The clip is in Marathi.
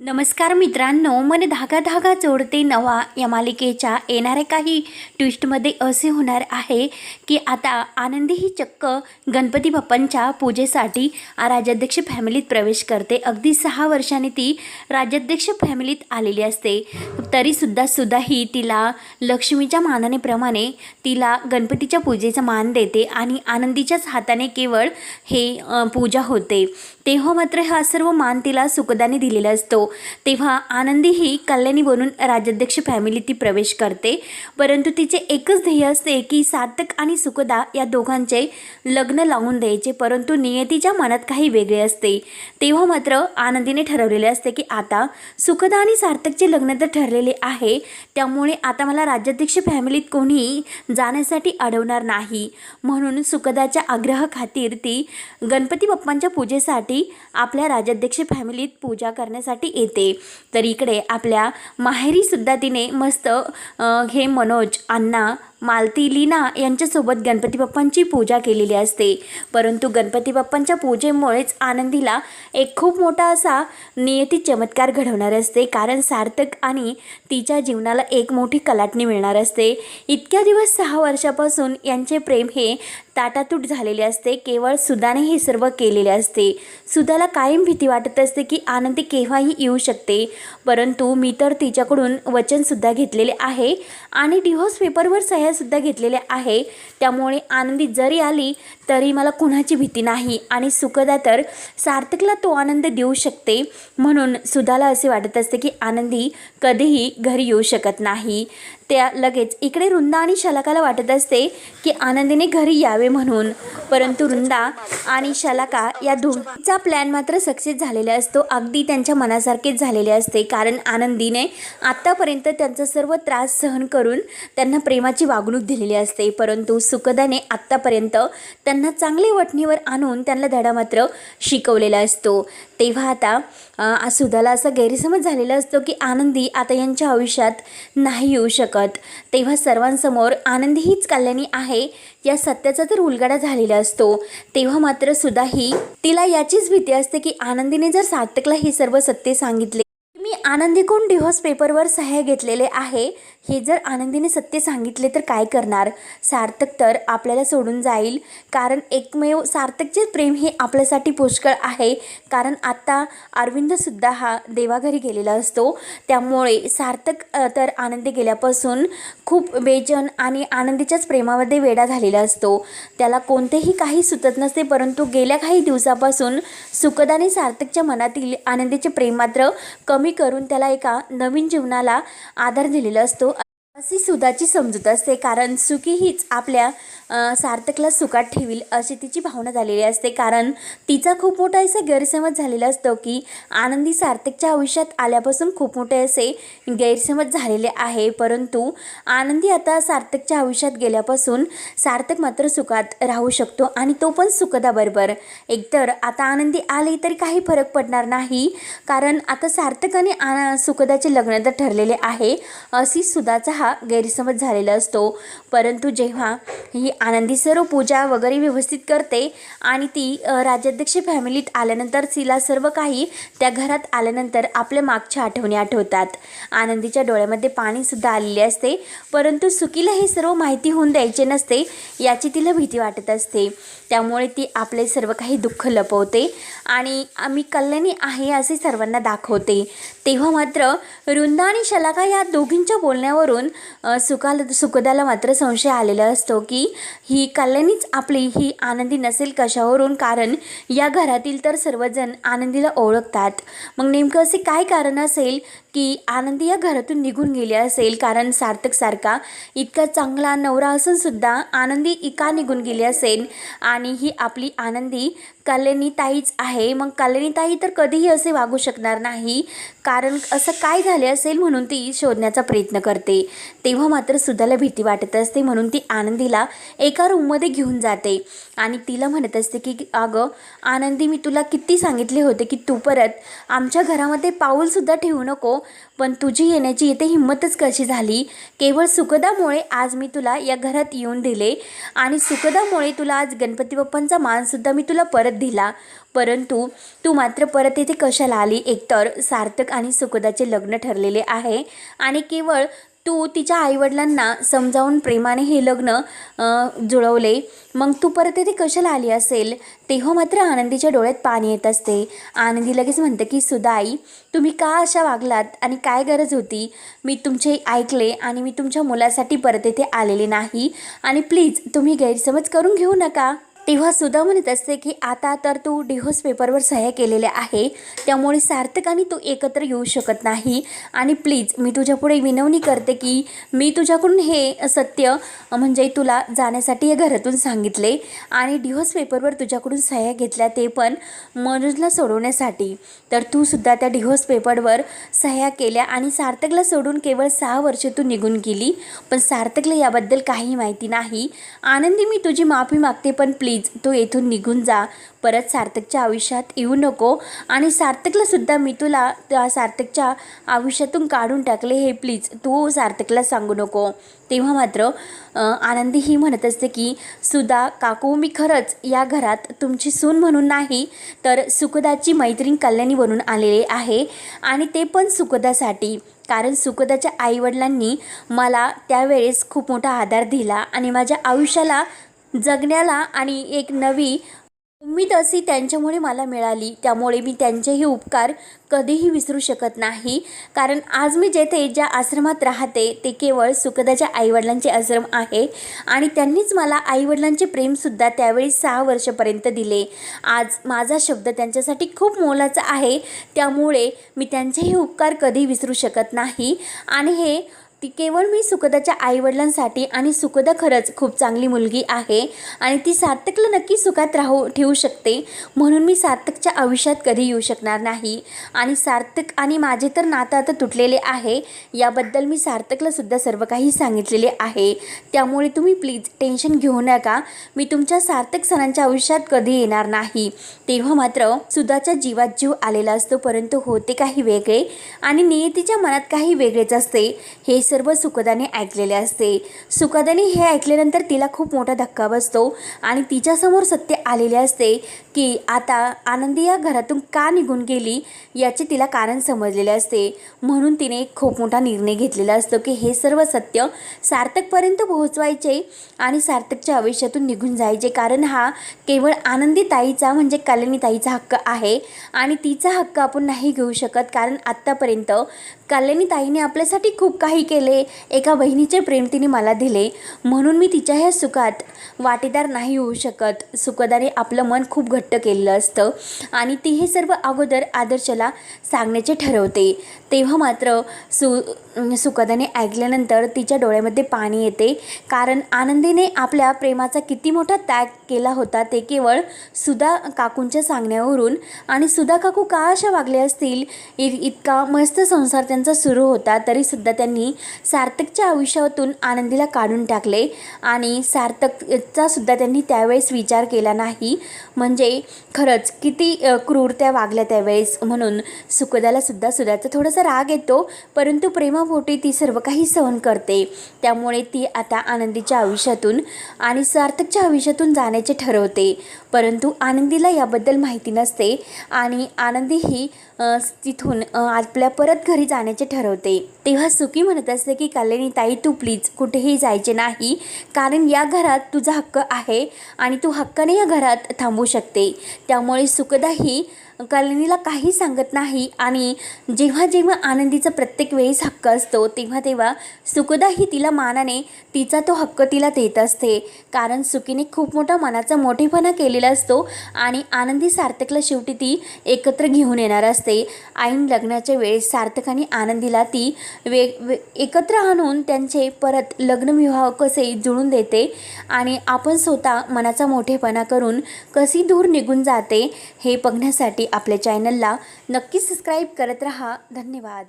नमस्कार मित्रांनो मन धागा धागा जोडते नवा या मालिकेच्या येणाऱ्या काही ट्विस्टमध्ये असे होणार आहे की आता आनंदी ही चक्क गणपती बाप्पांच्या पूजेसाठी राज्याध्यक्ष फॅमिलीत प्रवेश करते. अगदी सहा वर्षांनी ती राज्याध्यक्ष फॅमिलीत आलेली असते. तरीसुद्धा सुद्धाही तिला लक्ष्मीच्या मानानेप्रमाणे तिला गणपतीच्या पूजेचा मान देते आणि आनंदीच्याच हाताने केवळ हे पूजा होते. तेव्हा मात्र हा सर्व मान तिला सुखदाने दिलेला असतो. तेव्हा आनंदी ही कल्याणी बनून राज्याध्यक्ष फॅमिलीत ती प्रवेश करते. परंतु तिचे एकच ध्येय असते की सार्थक आणि सुखदा या दोघांचे लग्न लावून द्यायचे. परंतु नियतीच्या मनात काही वेगळे असते. तेव्हा मात्र आनंदीने ठरवलेले असते की आता सुखदा आणि सार्थकचे लग्न तर ठरलेले आहे. त्यामुळे आता मला राज्याध्यक्ष फॅमिलीत कोणी जाण्यासाठी अडवणार नाही. म्हणून सुखदाच्या आग्रहाखातीर ती गणपती बाप्पांच्या पूजेसाठी आपल्या राज्याध्यक्ष फॅमिलीत पूजा करण्यासाठी येते. तर इकडे आपल्या माहेरीसुद्धा तिने मस्त हे मनोज अण्णा मालती लीना यांच्यासोबत गणपती बाप्पांची पूजा केलेली असते. परंतु गणपती बाप्पांच्या पूजेमुळेच आनंदीला एक खूप मोठा असा नियती चमत्कार घडवणार असते. कारण सार्थक आणि तिच्या जीवनाला एक मोठी कलाटणी मिळणार असते. इतक्या दिवस सहा वर्षापासून यांचे प्रेम हे ताटातूट झालेले असते. केवळ सुदाने हे सर्व केलेले असते. सुदाला कायम भीती वाटत असते की आनंदी केव्हाही येऊ शकते. परंतु मी तर तिच्याकडून वचनसुद्धा घेतलेले आहे. आणि डिव्होर्स पेपरवर सुद्धा घेतलेले आहे. त्यामुळे आनंदी जरी आली तरी मला कुणाची भीती नाही. आणि सुखदा तर सार्थकला तो आनंद देऊ शकते. म्हणून सुधाला असे वाटत असते की आनंदी कधीही घरी येऊ शकत नाही. त्या लगेच इकडे रुंदा आणि शलाकाला वाटत असते की आनंदीने घरी यावे म्हणून. परंतु रुंदा आणि शलाका या दोघीचा प्लॅन मात्र सक्सेस झालेला असतो. अगदी त्यांच्या मनासारखेच झालेले असते. कारण आनंदीने आत्तापर्यंत त्यांचा सर्व त्रास सहन करून त्यांना प्रेमाची वागणूक दिलेली असते. परंतु सुखदाने आत्तापर्यंत त्यांना चांगले वटणीवर आणून त्यांना धडा मात्र शिकवलेला असतो. तेव्हा आता सुधाला असा गैरसमज झालेला असतो की आनंदी आता यांच्या आयुष्यात नाही येऊ शकत. तेव्हा सर्वांसमोर आनंदी हीच कल्याणी आहे या सत्याचा तर उलगडा झालेला असतो. तेव्हा मात्र सुद्धा ही तिला याचीच भीती असते की आनंदीने जर सार्थकला हे सर्व सत्य सांगितले आनंदी कोण डिव्होर्स पेपरवर सह्या घेतलेले आहे? हे जर आनंदीने सत्य सांगितले तर काय करणार? सार्थक तर आपल्याला सोडून जाईल. कारण एकमेव सार्थकचे प्रेम हे आपल्यासाठी पुष्कळ आहे. कारण आत्ता अरविंदसुद्धा हा देवाघरी गेलेला असतो. त्यामुळे सार्थक तर आनंदी गेल्यापासून खूप बेचन आणि आनंदीच्याच प्रेमामध्ये वेडा झालेला असतो. त्याला कोणतेही काही सुचत नसते परंतु गेल्या काही दिवसापासून सुखदाने सार्थकच्या मनातील आनंदीचे प्रेम मात्र कमी करून त्याला एका नवीन जीवनाला आधार दिलेला असतो. अशी सुधाची समजूत असते कारण सुखी हीच आपल्या सार्थकला सुखात ठेवील अशी तिची भावना झालेली असते. कारण तिचा खूप मोठा असा गैरसमज झालेला असतो की आनंदी सार्थकच्या आयुष्यात आल्यापासून खूप मोठे असे गैरसमज झालेले आहे. परंतु आनंदी आता सार्थकच्या आयुष्यात गेल्यापासून सार्थक मात्र सुखात राहू शकतो आणि तो पण सुखदाबरोबर. एकतर आता आनंदी आली तरी काही फरक पडणार नाही कारण आता सार्थक आणि सुखदाचे लग्न तर ठरलेले आहे. अशी सुधाचा हा गैरसमज झालेला असतो. परंतु जेव्हा ही आनंदी सर्व पूजा वगैरे व्यवस्थित करते आणि ती राज्याध्यक्ष फॅमिलीत आल्यानंतर तिला सर्व काही त्या घरात आल्यानंतर आपल्या मागच्या आठवणी आठवतात. आनंदीच्या डोळ्यामध्ये पाणीसुद्धा आलेले असते. परंतु सुकीला हे सर्व माहिती होऊन द्यायचे नसते याची तिला भीती वाटत असते. त्यामुळे ती आपले सर्व काही दुःख लपवते आणि आम्ही कल्याणी आहे असे सर्वांना दाखवते. तेव्हा मात्र वृंदा आणि शलाका या दोघींच्या बोलण्यावरून अ, सुकाला सुखदाला मात्र संशय आलेला असतो की ही कल्याणीच आपली ही आनंदी नसेल कशावरून? कारण या घरातील तर सर्वजण आनंदीला ओळखतात. मग नेमकं असे काय कारण असेल की आनंदी या घरातून निघून गेली असेल? कारण सार्थकसारखा इतका चांगला नवरा असूनसुद्धा आनंदी इका निघून गेली असेल आणि ही आपली आनंदी कल्याणी ताईच आहे. मग कल्याणी ताई तर कधीही असे वागू शकणार नाही. कारण असं काय झाले असेल म्हणून ती शोधण्याचा प्रयत्न करते. तेव्हा मात्र सुधाला भीती वाटत असते म्हणून ती आनंदीला एका रूममध्ये घेऊन जाते. आणि तिला म्हणत असते की अगं आनंदी मी तुला किती सांगितले होते की तू परत आमच्या घरामध्ये पाऊलसुद्धा ठेवू नको. पण तुझी येण्याची इथे हिंमतच कशी झाली? केवळ सुखदामुळे आज मी तुला या घरात येऊन दिले. आणि सुखदामुळे तुला आज गणपती बाप्पांचा मानसुद्धा मी तुला परत दिला. परंतु तू मात्र परत येथे कशाला आली? एकतर सार्थक आणि सुखदाचे लग्न ठरलेले आहे आणि केवळ तू तिच्या आईवडिलांना समजावून प्रेमाने हे लग्न जुळवले. मग तू परत येथे कशाला आली असेल? तेव्हा मात्र आनंदीच्या डोळ्यात पाणी येत असते. आनंदी लगेच म्हणते की सुदाई तुम्ही का अशा वागलात आणि काय गरज होती? मी तुमचे ऐकले आणि मी तुमच्या मुलासाठी परत येथे आलेले नाही आणि प्लीज तुम्ही गैरसमज करून घेऊ नका. तेव्हा सुद्धा म्हणत असते की आता तर तू डिव्होर्स पेपरवर सह्या केलेल्या आहे त्यामुळे सार्थक आणि तू एकत्र येऊ शकत नाही. आणि प्लीज मी तुझ्यापुढे विनवणी करते की मी तुझ्याकडून हे सत्य म्हणजे तुला जाण्यासाठी या घरातून सांगितले. आणि डिव्होर्स पेपरवर तुझ्याकडून सह्या घेतल्या ते पण मनोजला सोडवण्यासाठी. तर तू सुद्धा त्या डिव्होर्स पेपरवर सह्या केल्या आणि सार्थकला सोडून केवळ सहा वर्ष तू निघून गेली. पण सार्थकला याबद्दल काही माहिती नाही. आनंदी मी तुझी माफी मागते पण प्लीज प्लीज तू येथून निघून जा. परत सार्थकच्या आयुष्यात येऊ नको. आणि सार्थकलासुद्धा मी तुला त्या सार्थकच्या आयुष्यातून काढून टाकले हे प्लीज तू सार्थकला सांगू नको. तेव्हा मात्र आनंदी ही म्हणत असते की सुधा काकू मी खरंच या घरात तुमची सून म्हणून नाही तर सुखदाची मैत्रीण कल्याणी बनून आलेले आहे आणि ते पण सुखदासाठी. कारण सुखदाच्या आईवडिलांनी मला त्यावेळेस खूप मोठा आधार दिला आणि माझ्या आयुष्याला जगण्याला आणि एक नवी उम्मीद अशी त्यांच्यामुळे मला मिळाली. त्यामुळे मी त्यांचेही उपकार कधीही विसरू शकत नाही. कारण आज मी जेथे ज्या आश्रमात राहते ते केवळ सुखदाच्या आईवडिलांचे आश्रम आहे आणि त्यांनीच मला आईवडिलांचे प्रेमसुद्धा त्यावेळी सहा वर्षापर्यंत दिले. आज माझा शब्द त्यांच्यासाठी खूप मोलाचा आहे. त्यामुळे मी त्यांचेही उपकार कधी विसरू शकत नाही. आणि हे ती केवळ मी सुखदाच्या आईवडिलांसाठी आणि सुखदा खरंच खूप चांगली मुलगी आहे आणि ती सार्थकला नक्की सुखात राहू ठेवू शकते म्हणून मी सार्थकच्या आयुष्यात कधी येऊ शकणार नाही. आणि सार्थक आणि माझे तर नातं आता तुटलेले आहे याबद्दल मी सार्थकला सुद्धा सर्व काही सांगितलेले आहे. त्यामुळे तुम्ही प्लीज टेन्शन घेऊ नका. मी तुमच्या सार्थक सणांच्या आयुष्यात कधी येणार नाही. तेव्हा मात्र सुधाच्या जीवात जीव आलेला असतो परंतु होते काही वेगळे आणि नियतीच्या मनात काही वेगळेच असते. हे सर्व सर्व सुखदाने ऐकलेले असते. सुखदाने हे ऐकल्यानंतर तिला खूप मोठा धक्का बसतो आणि तिच्यासमोर सत्य आलेले असते की आता आनंदी या घरातून का निघून गेली याचे तिला कारण समजलेले असते. म्हणून तिने एक खूप मोठा निर्णय घेतलेला असतो की हे सर्व सत्य सार्थकपर्यंत पोहोचवायचे आणि सार्थकच्या आयुष्यातून निघून जायचे. कारण हा केवळ आनंदी ताईचा म्हणजे कल्याणी ताईचा हक्क आहे आणि तिचा हक्क आपण नाही घेऊ शकत. कारण आत्तापर्यंत कल्याणी ताईने आपल्यासाठी खूप काही केलं केले एका बहिणीचे प्रेम तिने मला दिले. म्हणून मी तिच्या ह्या सुखात वाटेदार नाही होऊ शकत. सुखदाने आपलं मन खूप घट्ट केलेलं असतं आणि ती हे सर्व अगोदर आदर्शला सांगण्याचे ठरवते. तेव्हा मात्र सु सुखदाने ऐकल्यानंतर तिच्या डोळ्यामध्ये पाणी येते. कारण आनंदीने आपल्या प्रेमाचा किती मोठा त्याग केला होता ते केवळ सुधा काकूंच्या सांगण्यावरून. आणि सुधा काकू का अशा वागले असतील? इ इतका मस्त संसार त्यांचा सुरू होता तरीसुद्धा त्यांनी सार्थकच्या आयुष्यातून आनंदीला काढून टाकले आणि सार्थकचा सुद्धा त्यांनी त्यावेळेस विचार केला नाही. म्हणजे खरंच किती क्रूरत्या क्रूर त्या वागल्या त्यावेळेस म्हणून सुखदाला सुद्धा सुधाचा थोडासा राग येतो परंतु प्रेमापोटी ती सर्व काही सहन करते. त्यामुळे ती आता आनंदीच्या आयुष्यातून आणि सार्थकच्या आयुष्यातून जाण्याचे ठरवते. परंतु आनंदीला याबद्दल माहिती नसते आणि आनंदी ही तिथून आपल्या परत घरी जाण्याचे ठरवते. तेव्हा सुखी म्हणत जसं की कल्याणी ताई तू प्लीज कुठेही जायचे नाही. कारण या घरात तुझा हक्क आहे आणि तू हक्काने या घरात थांबू शकते. त्यामुळे सुखदाही ही कल्याणीला काही सांगत नाही आणि जेव्हा जेव्हा आनंदीचा प्रत्येक वेळेस हक्क असतो तेव्हा तेव्हा सुखदाही तिला मानाने तिचा तो हक्क तिला देत असते. कारण सुकीने खूप मोठा मनाचा मोठेपणा केलेला असतो आणि आनंदी सार्थकला शेवटी ती एकत्र घेऊन येणार असते. ऐन लग्नाच्या वेळेस सार्थक आणि आनंदीला ती वेग वे एकत्र आणून त्यांचे परत लग्नविवाह कसे जुळून देते आणि आपण स्वतः मनाचा मोठेपणा करून कशी दूर निघून जाते हे बघण्यासाठी आपल्या चॅनलला नक्की सबस्क्राईब करत रहा. धन्यवाद.